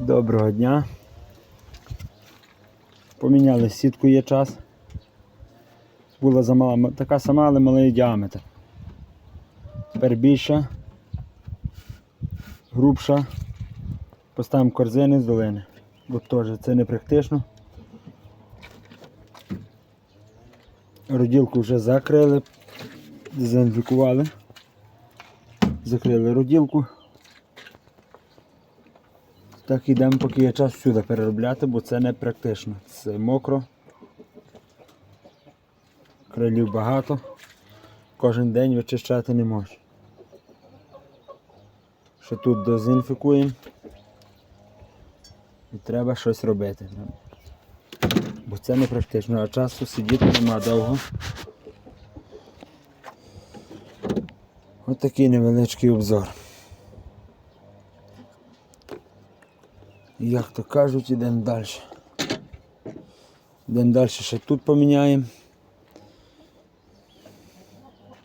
Доброго дня. Поміняли сітку є час. Була замала, така сама, але малий діаметр. Тепер більша, грубша. Поставимо корзини з долини. Бо теж це не практично. Роділку вже закрили, дезінфікували. Закрили роділку. Так йдемо, поки є час всюди переробляти, бо це не практично. Це мокро. Крилів багато. Кожен день вичищати не можеш. Що тут дезінфікуємо. І треба щось робити. Бо це не практично, а часу сидіти нема довго. Ось такий невеличкий обзор. Як то кажуть, ідемо далі. Йдемо далі, ще тут поміняємо.